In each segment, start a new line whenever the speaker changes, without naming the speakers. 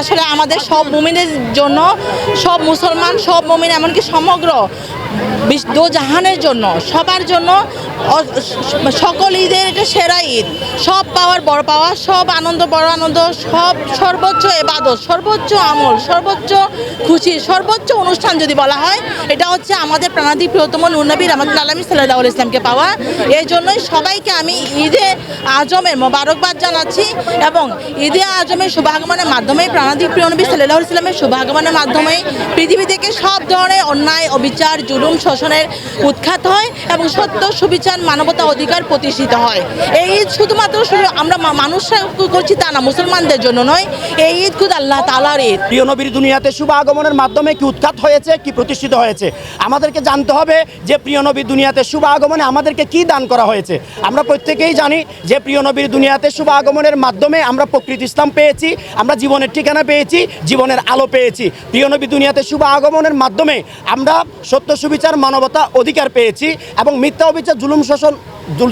আসলে আমাদের সব মুমিনের জন্য সব মুসলমান সব মুমিন এমনকি সমগ্র বিশ- দোজাহানের জন্য, সবার জন্য সকল ঈদের এটা সেরা ঈদ। সব পাওয়ার বড় পাওয়া, সব আনন্দ, বড় আনন্দ, সব সর্বোচ্চ এবাদত, সর্বোচ্চ আমল, সর্বোচ্চ খুশি, সর্বোচ্চ অনুষ্ঠান যদি বলা হয়, এটা হচ্ছে আমাদের প্রাণাদি প্রিয়তম নুরনবী আমাদের আলমী সাল্লাহ ইসলামকে পাওয়া। এই জন্যই সবাইকে আমি ঈদে আজমের মোবারকবাদ জানাচ্ছি এবং ঈদে আজমের শুভাগমনের মাধ্যমে প্রাণাদি প্রিয়নবী সাল্লাহ ইসলামের শুভাগমনের মাধ্যমে পৃথিবী থেকে সব ধরনের অন্যায়, অবিচার, জুলুম শোষণের উৎখাত হয়। এবং সত্য, সুবিচার, মানবতা অধিকার প্রতিষ্ঠিত হয়। এই ঈদ শুধুমাত্র শুধু আমরা মানুষরা করছি তা না, মুসলমানদের জন্য নয়। এই ঈদ খুদ আল্লাহ তালার ঈদ।
প্রিয় নবীর দুনিয়াতে শুভ আগমনের মাধ্যমে কি উৎখাত হয়েছে, কি প্রতিষ্ঠিত হয়েছে? আমাদেরকে জানতে হবে যে প্রিয় নবীর দুনিয়াতে শুভ আগমনে আমাদেরকে কি দান করা হয়েছে। আমরা প্রত্যেকেই জানি যে প্রিয় নবীর দুনিয়াতে শুভ আগমনের মাধ্যমে আমরা প্রকৃতি ইসলাম পেয়েছি, আমরা জীবনের ঠিকানা পেয়েছি, জীবনের আলো পেয়েছি। প্রিয় নবী দুনিয়াতে শুভ আগমনের মাধ্যমে আমরা সত্য, সুবিচার, মানবতা অধিকার পেয়েছি এবং মিথ্যা অবিচার জুলুম জুল-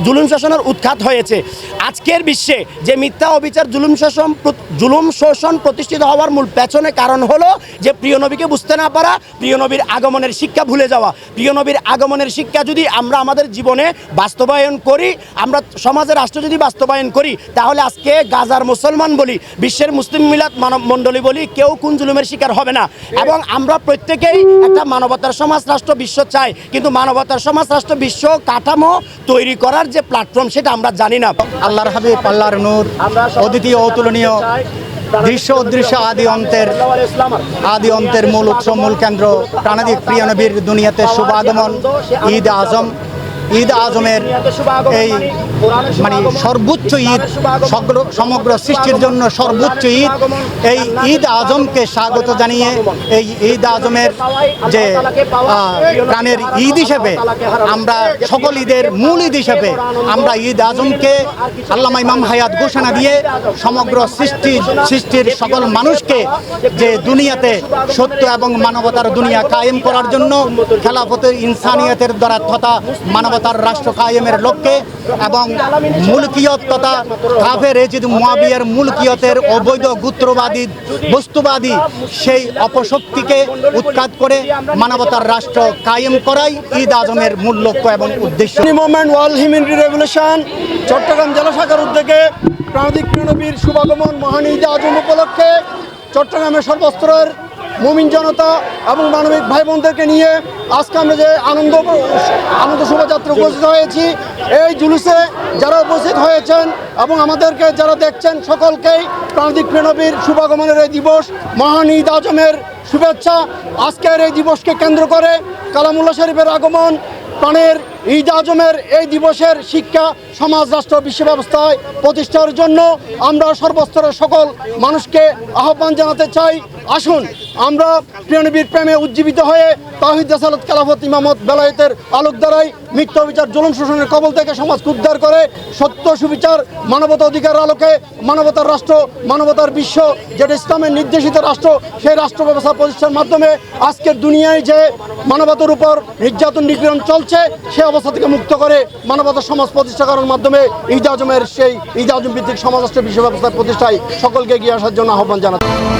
জুলুম শোষণের উৎখাত হয়েছে। আজকের বিশ্বে যে মিথ্যা অবিচার, জুলুম শোষণ জুলুম শোষণ প্রতিষ্ঠিত হওয়ার মূল পেছনে কারণ হলো যে প্রিয় নবীকে বুঝতে না পারা, প্রিয় নবীর আগমনের শিক্ষা ভুলে যাওয়া। প্রিয় নবীর আগমনের শিক্ষা যদি আমরা আমাদের জীবনে বাস্তবায়ন করি, আমরা সমাজে রাষ্ট্র যদি বাস্তবায়ন করি, তাহলে আজকে গাজার মুসলমান বলি, বিশ্বের মুসলিম মিলাদ মানব মণ্ডলী বলি, কেউ কোন জুলুমের শিকার হবে না। এবং আমরা প্রত্যেকেই একটা মানবতার সমাজ, রাষ্ট্র, বিশ্ব চাই। কিন্তু মানবতার সমাজ, রাষ্ট্র, বিশ্ব কাঠামো তৈরি করার যে প্ল্যাটফর্ম সেটা আমরা জানি না।
আল্লাহর হাবিব, আল্লাহর নূর, অদ্বিতীয়, অতুলনীয়, দৃশ্য অদৃশ্য আদি অন্তের আদি অন্তের মূল উৎসব মূল কেন্দ্র, প্রাণাদিক প্রিয় নবীর দুনিয়াতে শুভ আগমন, ঈদ আজম ঈদ আজমের এই মানে সর্বোচ্চ ঈদ সমগ্র সৃষ্টির জন্য সর্বোচ্চ ঈদ। এই ঈদ আজমকে স্বাগত জানিয়ে এই ঈদ আজমের যে প্রাণের ঈদ হিসেবে আমরা সকল ঈদের মূল ঈদ হিসেবে আমরা ঈদ আজমকে আল্লামা ইমাম হায়াত ঘোষণা দিয়ে সমগ্র সৃষ্টি, সৃষ্টির সকল মানুষকে যে দুনিয়াতে সত্য এবং মানবতার দুনিয়া কায়েম করার জন্য খেলাফতের ইনসানিয়তের দ্বারা তথা মানবতার রাষ্ট্র কায়েমের লক্ষ্যে এবং মুলকিয়ত তথা কাফের এজিদ মুয়াবিয়ার মুলকিয়তের অবৈধ গুত্রবাদী, বস্তুবাদী সেই অপশক্তিকে উৎখাত করে মানবতার রাষ্ট্র কায়েম করাই ঈদ আজমের মূল লক্ষ্য এবং উদ্দেশ্য।
Movement world humanity revolution Chattogram জেলা শাখার উদ্যোগে প্রাণাদিক প্রিয়নবীর শুভাগমন মহান ঈদ আজম উপলক্ষে চট্টগ্রামের সর্বস্তরের মুমিন জনতা এবং মানবিক ভাই বোনদেরকে নিয়ে আজকে আমরা যে আনন্দ আনন্দ শোভাযাত্রা উপস্থিত হয়েছি, এই জুলুসে যারা উপস্থিত হয়েছেন এবং আমাদেরকে যারা দেখছেন সকলকেই প্রাণাদিক প্রিয়নবীর শুভাগমনের এই দিবস, মহান ঈদ আজমের শুভেচ্ছা। আজকের এই দিবসকে কেন্দ্র করে কালামুল্লাহ শরীফের আগমন, প্রাণের ঈদ আজমের এই দিবসের শিক্ষা সমাজ, রাষ্ট্র, বিশ্ব ব্যবস্থায় প্রতিষ্ঠার জন্য আমরা সর্বস্তরের সকল মানুষকে আহ্বান জানাতে চাই। আসুন, আমরা প্রিয়নবীর প্রেমে উজ্জীবিত হয়ে তাহিদ জাসালত কালাফত ইমামত বেলায়েতের আলোক দ্বারাই মিথ্যা বিচার জুলুম শোষণের কবল থেকে সমাজকে উদ্ধার করে সত্য সুবিচার, মানবতা অধিকার আলোকে মানবতার রাষ্ট্র, মানবতার বিশ্ব, যেটা ইসলামের নির্দেশিত রাষ্ট্র, সেই রাষ্ট্র ব্যবস্থা প্রতিষ্ঠার মাধ্যমে আজকের দুনিয়ায় যে মানবতার উপর নির্যাতন নিপীড়ন চলছে, সে অবস্থা থেকে মুক্ত করে মানবতার সমাজ প্রতিষ্ঠা করার মাধ্যমে ঈদ আজমের সেই ঈদ আজম ভিত্তিক সমাজ রাষ্ট্র বিশ্ব ব্যবস্থা প্রতিষ্ঠায় সকলকে এগিয়ে আসার জন্য আহ্বান জানাচ্ছি।